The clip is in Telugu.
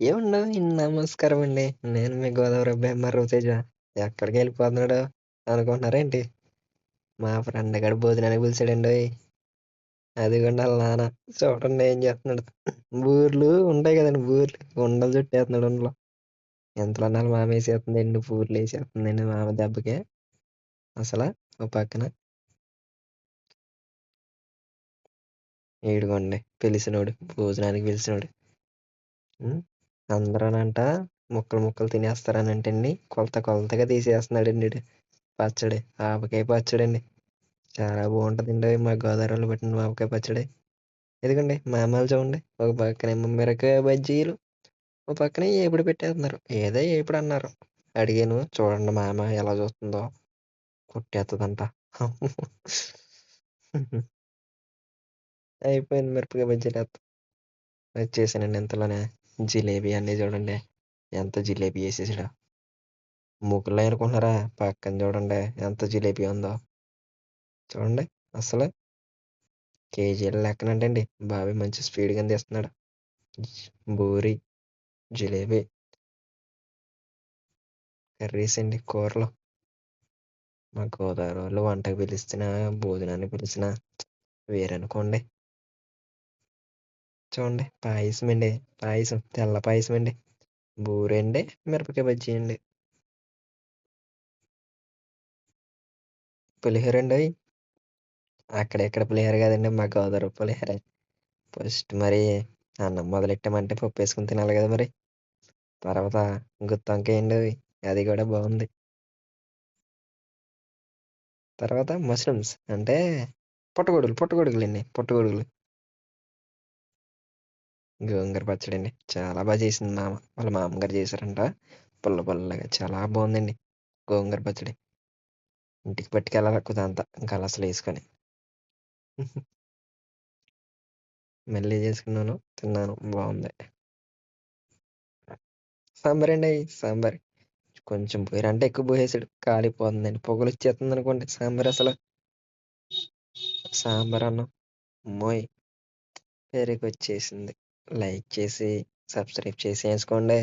ఏవండోయ్ నమస్కారమండి. నేను మీ గోదావరి అబ్బాయి మర్రితేజ. ఎక్కడికెళ్ళిపోతున్నాడు అనుకుంటున్నారేంటి? మా ఫ్రెండ్ గాడు భోజనానికి పిలిచాడండోయ్. అదిగోండి ఆళ్ళ నాన్న. చూడండి ఏం చేస్తున్నాడో. బూర్లు ఉంటాయి కదండీ బూర్లు. ఉండలు చుట్టేస్తున్నాడు ఉండలు. ఇంతలోనే ఆళ్ళ మామ ఏసేస్తుంది ఎన్ని బూర్లేసేస్తుందండి మామ దెబ్బకి. అసలు ఓ పక్కన. ఈడిగోండి పిలిసినోడు. భోజనానికి పిలిసినోడు. హ్మ్. అందరూనంట ముక్కలు ముక్కలు తినేస్తారనంటండి కొలత కొలతగా తీసేస్తున్నాడండి ఈడు. పచ్చడి. ఆవకాయ పచ్చడండి. చాలా బాగుంటుందండి మా గోదావరిలో పెట్టిన ఆవకాయ పచ్చడి. ఇదిగోండి మామాలు చూడండి. ఒక పక్కనేమో మిరకాయ బజ్జీలు. ఒక పక్కన ఏపుడు పెట్టేస్తున్నారు. ఏదో ఏపుడన్నారు. అడిగాను చూడండి మామ ఎలా చూస్తుందో. కొట్టేస్తుందంట అయిపోయింది మిరపకాయ బజ్జీలు వచ్చేసానండి ఇంతలోనే. జిలేబీ అన్నీ చూడండి. ఎంత జిలేబీ ఏసేసాడో. ముగ్గులు అనుకుంటున్నారా? పక్కన చూడండి ఎంత జిలేబీ ఉందో. చూడండి అసలు. కేజీల లెక్కనంటండి. బావి మంచి స్పీడ్గా తీస్తున్నాడు. బూరి, జిలేబీ. కర్రీస్ అండి కూరలు. మా గోదావరి వాళ్ళు వంటకు పిలిచినా, భోజనాన్ని పిలిచినా వేరనుకోండి. చూడండి పాయసం అండి పాయసం. తెల్ల పాయసం అండి బూరండి, మిరపకాయ బజ్జీ అండి. పులిహోరండోయ్. అక్కడ ఇక్కడ పులిహోర కాదండి మా గోదావరి పులిహోర ఫస్ట్ మరి అన్నం మొదలెట్టామంటే వేసుకుని తినాలి కదా మరి. తర్వాత గుత్తొంకాయ అది కూడా బాగుంది తర్వాత మష్రూమ్స్ అంటే పుట్టగొడుగులు అండి పుట్టగొడుగులు. గోంగూర అండి చాలా బాగా చేసింది మామ. వాళ్ళ మామగారు చేశారంట. పుల్ల పుల్లగా చాలా బాగుందండి గోంగూర పచ్చడి. ఇంటికి పట్టుకెళ్ళాలి కుదంతా అసలు వేసుకొని మళ్ళీ చేసుకున్నాను. తిన్నాను. బావుంది. సాంబారండోయ్. సాంబార్. కొంచెం పోయారు అంటే ఎక్కువ పోసేసాడు. కాలిపోతుందండి. అనుకోండి సాంబార్ అసలు సాంబార్ అన్నం. మొయి పెరిగి వచ్చేసింది లైక్ చేసి, సబ్స్క్రైబ్ చేసేసుకోండి.